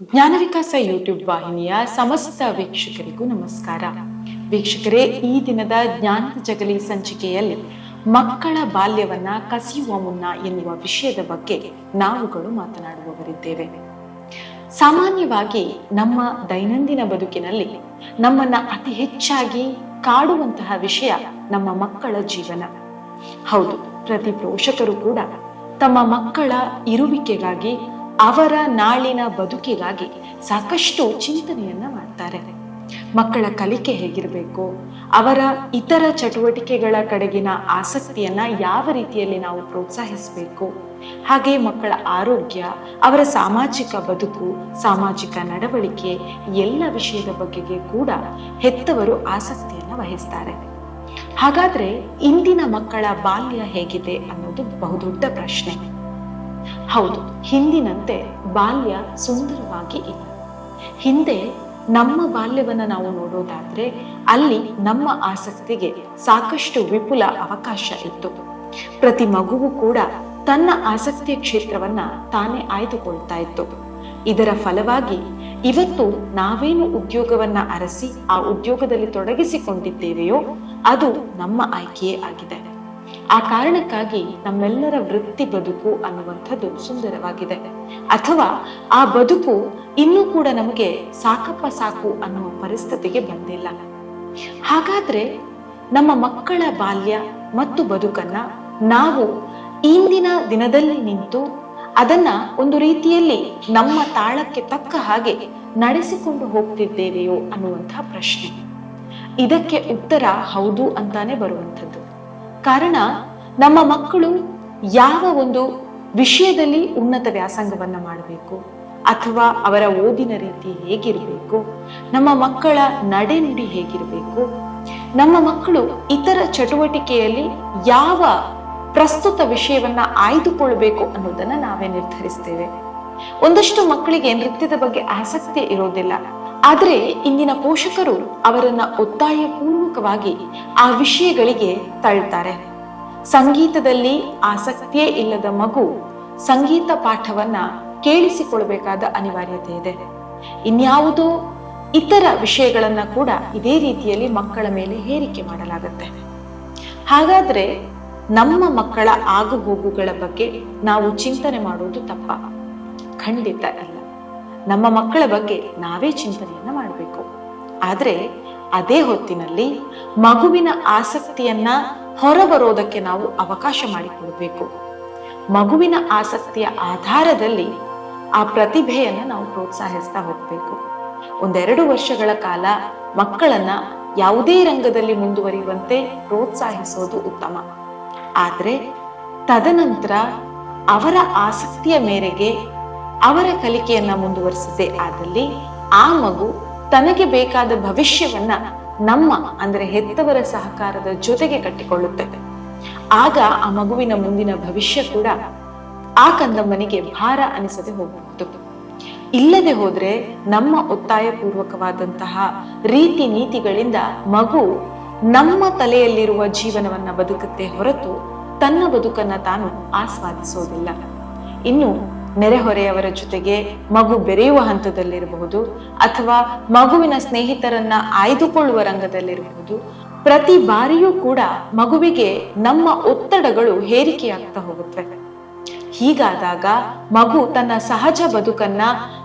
ಜ್ಞಾನ ವಿಕಾಸ ಯೂಟ್ಯೂಬ್ ವಾಹಿನಿಯ ಸಮಸ್ತ ವೀಕ್ಷಕರಿಗೂ ನಮಸ್ಕಾರ. ವೀಕ್ಷಕರೇ, ಈ ದಿನದ ಜ್ಞಾನದ ಜಗಲಿ ಸಂಚಿಕೆಯಲ್ಲಿ ಮಕ್ಕಳ ಬಾಲ್ಯವನ್ನ ಕಸಿಯುವ ಮುನ್ನ ಎನ್ನುವ ವಿಷಯದ ಬಗ್ಗೆ ನಾವುಗಳು ಮಾತನಾಡುವವರಿದ್ದೇವೆ. ಸಾಮಾನ್ಯವಾಗಿ ನಮ್ಮ ದೈನಂದಿನ ಬದುಕಿನಲ್ಲಿ ನಮ್ಮನ್ನ ಅತಿ ಹೆಚ್ಚಾಗಿ ಕಾಡುವಂತಹ ವಿಷಯ ನಮ್ಮ ಮಕ್ಕಳ ಜೀವನ. ಹೌದು, ಪ್ರತಿ ಪೋಷಕರು ಕೂಡ ತಮ್ಮ ಮಕ್ಕಳ ಇರುವಿಕೆಗಾಗಿ ಅವರ ನಾಳಿನ ಬದುಕಿಗಾಗಿ ಸಾಕಷ್ಟು ಚಿಂತನೆಯನ್ನ ಮಾಡ್ತಾರೆ. ಮಕ್ಕಳ ಕಲಿಕೆ ಹೇಗಿರಬೇಕು? ಅವರ ಇತರ ಚಟುವಟಿಕೆಗಳ ಕಡೆಗಿನ ಆಸಕ್ತಿಯನ್ನ ಯಾವ ರೀತಿಯಲ್ಲಿ ನಾವು ಪ್ರೋತ್ಸಾಹಿಸಬೇಕು? ಹಾಗೆ ಮಕ್ಕಳ ಆರೋಗ್ಯ, ಅವರ ಸಾಮಾಜಿಕ ಬದುಕು, ಸಾಮಾಜಿಕ ನಡವಳಿಕೆ ಎಲ್ಲ ವಿಷಯದ ಬಗೆಗೆ ಕೂಡ ಹೆತ್ತವರು ಆಸಕ್ತಿಯನ್ನ ವಹಿಸ್ತಾರೆ. ಹಾಗಾದ್ರೆ ಇಂದಿನ ಮಕ್ಕಳ ಬಾಲ್ಯ ಹೇಗಿದೆ ಅನ್ನೋದು ಬಹುದೊಡ್ಡ ಪ್ರಶ್ನೆ. ಹೌದು, ಹಿಂದಿನಂತೆ ಬಾಲ್ಯ ಸುಂದರವಾಗಿ ಇಲ್ಲ. ಹಿಂದೆ ನಮ್ಮ ಬಾಲ್ಯವನ್ನ ನಾವು ನೋಡೋದಾದ್ರೆ ಅಲ್ಲಿ ನಮ್ಮ ಆಸಕ್ತಿಗೆ ಸಾಕಷ್ಟು ವಿಪುಲ ಅವಕಾಶ ಇತ್ತು. ಪ್ರತಿ ಮಗುವು ಕೂಡ ತನ್ನ ಆಸಕ್ತಿಯ ಕ್ಷೇತ್ರವನ್ನ ತಾನೇ ಆಯ್ದುಕೊಳ್ತಾ ಇತ್ತು. ಇದರ ಫಲವಾಗಿ ಇವತ್ತು ನಾವೇನು ಉದ್ಯೋಗವನ್ನ ಅರಸಿ ಆ ಉದ್ಯೋಗದಲ್ಲಿ ತೊಡಗಿಸಿಕೊಂಡಿದ್ದೇವೆಯೋ ಅದು ನಮ್ಮ ಆಯ್ಕೆಯೇ ಆಗಿದೆ. ಆ ಕಾರಣಕ್ಕಾಗಿ ನಮ್ಮೆಲ್ಲರ ವೃತ್ತಿ ಬದುಕು ಅನ್ನುವಂಥದ್ದು ಸುಂದರವಾಗಿದೆ. ಅಥವಾ ಆ ಬದುಕು ಇನ್ನೂ ಕೂಡ ನಮಗೆ ಸಾಕಪ್ಪ ಸಾಕು ಅನ್ನುವ ಪರಿಸ್ಥಿತಿಗೆ ಬಂದಿಲ್ಲ. ಹಾಗಾದ್ರೆ ನಮ್ಮ ಮಕ್ಕಳ ಬಾಲ್ಯ ಮತ್ತು ಬದುಕನ್ನ ನಾವು ಇಂದಿನ ದಿನದಲ್ಲಿ ನಿಂತು ಅದನ್ನ ಒಂದು ರೀತಿಯಲ್ಲಿ ನಮ್ಮ ತಾಳಕ್ಕೆ ತಕ್ಕ ಹಾಗೆ ನಡೆಸಿಕೊಂಡು ಹೋಗ್ತಿದ್ದೇವೆಯೋ ಅನ್ನುವಂತಹ ಪ್ರಶ್ನೆ. ಇದಕ್ಕೆ ಉತ್ತರ ಹೌದು ಅಂತಾನೆ ಬರುವಂಥದ್ದು. ಕಾರಣ ನಮ್ಮ ಮಕ್ಕಳು ಯಾವ ಒಂದು ವಿಷಯದಲ್ಲಿ ಉನ್ನತ ವ್ಯಾಸಂಗವನ್ನು ಮಾಡಬೇಕು ಅಥವಾ ಅವರ ಓದಿನ ರೀತಿ ಹೇಗಿರಬೇಕು, ನಮ್ಮ ಮಕ್ಕಳ ನಡೆನುಡಿ ಹೇಗಿರಬೇಕು, ನಮ್ಮ ಮಕ್ಕಳು ಇತರ ಚಟುವಟಿಕೆಯಲ್ಲಿ ಯಾವ ಪ್ರಸ್ತುತ ವಿಷಯವನ್ನ ಆಯ್ದುಕೊಳ್ಬೇಕು ಅನ್ನೋದನ್ನ ನಾವೇ ನಿರ್ಧರಿಸ್ತೇವೆ. ಒಂದಷ್ಟು ಮಕ್ಕಳಿಗೆ ನೃತ್ಯದ ಬಗ್ಗೆ ಆಸಕ್ತಿ ಇರೋದಿಲ್ಲ. ಆದ್ರೆ ಇಂದಿನ ಪೋಷಕರು ಅವರನ್ನ ಒತ್ತಾಯ ಪೂರ್ವಕವಾಗಿ ಆ ವಿಷಯಗಳಿಗೆ ತಳ್ಳುತ್ತಾರೆ. ಸಂಗೀತದಲ್ಲಿ ಆಸಕ್ತಿಯೇ ಇಲ್ಲದ ಮಗು ಸಂಗೀತ ಪಾಠವನ್ನ ಕೇಳಿಸಿಕೊಳ್ಳಬೇಕಾದ ಅನಿವಾರ್ಯತೆ ಇದೆ. ಇನ್ಯಾವುದೋ ಇತರ ವಿಷಯಗಳನ್ನ ಕೂಡ ಇದೇ ರೀತಿಯಲ್ಲಿ ಮಕ್ಕಳ ಮೇಲೆ ಹೇರಿಕೆ ಮಾಡಲಾಗುತ್ತೆ. ಹಾಗಾದ್ರೆ ನಮ್ಮ ಮಕ್ಕಳ ಆಗುಹೋಗುಗಳ ಬಗ್ಗೆ ನಾವು ಚಿಂತನೆ ಮಾಡುವುದು ತಪ್ಪ? ಖಂಡಿತ ಅಲ್ಲ. ನಮ್ಮ ಮಕ್ಕಳ ಬಗ್ಗೆ ನಾವೇ ಚಿಂತನೆಯನ್ನ ಮಾಡಬೇಕು. ಆದರೆ ಅದೇ ಹೊತ್ತಿನಲ್ಲಿ ಮಗುವಿನ ಆಸಕ್ತಿಯನ್ನ ಹೊರಬರೋದಕ್ಕೆ ನಾವು ಅವಕಾಶ ಮಾಡಿಕೊಡಬೇಕು. ಮಗುವಿನ ಆಸಕ್ತಿಯ ಆಧಾರದಲ್ಲಿ ಆ ಪ್ರತಿಭೆಯನ್ನ ನಾವು ಪ್ರೋತ್ಸಾಹಿಸ್ತಾ ಹೋಗಬೇಕು. ಒಂದೆರಡು ವರ್ಷಗಳ ಕಾಲ ಮಕ್ಕಳನ್ನ ಯಾವುದೇ ರಂಗದಲ್ಲಿ ಮುಂದುವರಿಯುವಂತೆ ಪ್ರೋತ್ಸಾಹಿಸೋದು ಉತ್ತಮ. ಆದರೆ ತದನಂತರ ಅವರ ಆಸಕ್ತಿಯ ಮೇರೆಗೆ ಅವರ ಕಲಿಕೆಯನ್ನ ಮುಂದುವರಿಸದೆ. ಆದಲ್ಲಿ ಆ ಮಗು ತನಗೆ ಬೇಕಾದ ಭವಿಷ್ಯವನ್ನ ನಮ್ಮ, ಅಂದ್ರೆ ಹೆತ್ತವರ ಸಹಕಾರದ ಜೊತೆಗೆ ಕಟ್ಟಿಕೊಳ್ಳುತ್ತದೆ ಆಗ ಆ ಮಗುವಿನ ಮುಂದಿನ ಭವಿಷ್ಯ ಕೂಡ ಆ ಕಂದಮ್ಮನಿಗೆ ಭಾರ ಅನಿಸದೆ ಹೋಗಬಹುದು ಇಲ್ಲದೆ ಹೋದ್ರೆ ನಮ್ಮ ಒತ್ತಾಯ ಪೂರ್ವಕವಾದಂತಹ ರೀತಿ ನೀತಿಗಳಿಂದ ಮಗು ನಮ್ಮ ತಲೆಯಲ್ಲಿರುವ ಜೀವನವನ್ನ ಬದುಕುತ್ತೆ ಹೊರತು ತನ್ನ ಬದುಕನ್ನ ತಾನು ಆಸ್ವಾದಿಸೋದಿಲ್ಲ. ಇನ್ನು ನೆರೆಹೊರೆಯವರ ಜೊತೆಗೆ ಮಗು ಬೆರೆಯುವ ಹಂತದಲ್ಲಿರಬಹುದು ಅಥವಾ ಮಗುವಿನ ಸ್ನೇಹಿತರನ್ನ ಆಯ್ದುಕೊಳ್ಳುವ ರಂಗದಲ್ಲಿರಬಹುದು. ಪ್ರತಿ ಬಾರಿಯೂ ಕೂಡ ಮಗುವಿಗೆ ನಮ್ಮ ಒತ್ತಡಗಳು ಹೇರಿಕೆಯಾಗ್ತಾ ಹೋಗುತ್ತವೆ. ಹೀಗಾದಾಗ ಮಗು ತನ್ನ ಸಹಜ ಬದುಕನ್ನ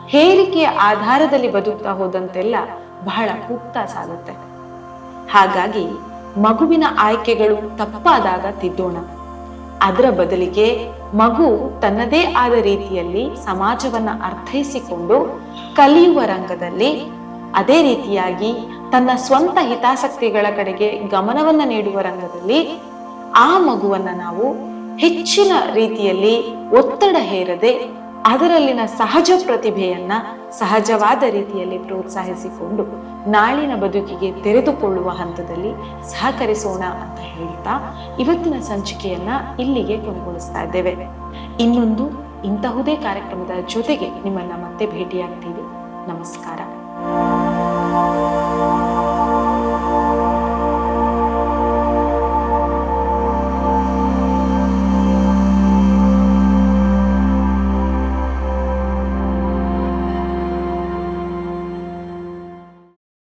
ಹೇರಿಕೆಯ ಆಧಾರದಲ್ಲಿ ಬದುಕ್ತಾ ಹೋದಂತೆಲ್ಲ ಬಹಳ ಕೂಗ್ತಾ ಸಾಗುತ್ತೆ. ಹಾಗಾಗಿ ಮಗುವಿನ ಆಯ್ಕೆಗಳು ತಪ್ಪಾದಾಗ ತಿದ್ದೋಣ. ಅದರ ಬದಲಿಗೆ ಮಗು ತನ್ನದೇ ಆದ ರೀತಿಯಲ್ಲಿ ಸಮಾಜವನ್ನ ಅರ್ಥೈಸಿಕೊಂಡು ಕಲಿಯುವ ರಂಗದಲ್ಲಿ ಅದೇ ರೀತಿಯಾಗಿ ತನ್ನ ಸ್ವಂತ ಹಿತಾಸಕ್ತಿಗಳ ಕಡೆಗೆ ಗಮನವನ್ನ ನೀಡುವ ರಂಗದಲ್ಲಿ ಆ ಮಗುವನ್ನ ನಾವು ಹೆಚ್ಚಿನ ರೀತಿಯಲ್ಲಿ ಒತ್ತಡ ಹೇರದೆ ಅದರಲ್ಲಿನ ಸಹಜ ಪ್ರತಿಭೆಯನ್ನ ಸಹಜವಾದ ರೀತಿಯಲ್ಲಿ ಪ್ರೋತ್ಸಾಹಿಸಿಕೊಂಡು ನಾಳಿನ ಬದುಕಿಗೆ ತೆರೆದುಕೊಳ್ಳುವ ಹಂತದಲ್ಲಿ ಸಹಕರಿಸೋಣ ಅಂತ ಹೇಳ್ತಾ ಇವತ್ತಿನ ಸಂಚಿಕೆಯನ್ನ ಇಲ್ಲಿಗೆ ಕೊನೆಗೊಳಿಸ್ತಾ ಇದ್ದೇವೆ. ಇನ್ನೊಂದು ಇಂತಹುದೇ ಕಾರ್ಯಕ್ರಮದ ಜೊತೆಗೆ ನಿಮ್ಮನ್ನ ಮತ್ತೆ ಭೇಟಿಯಾಗ್ತೀವಿ. ನಮಸ್ಕಾರ.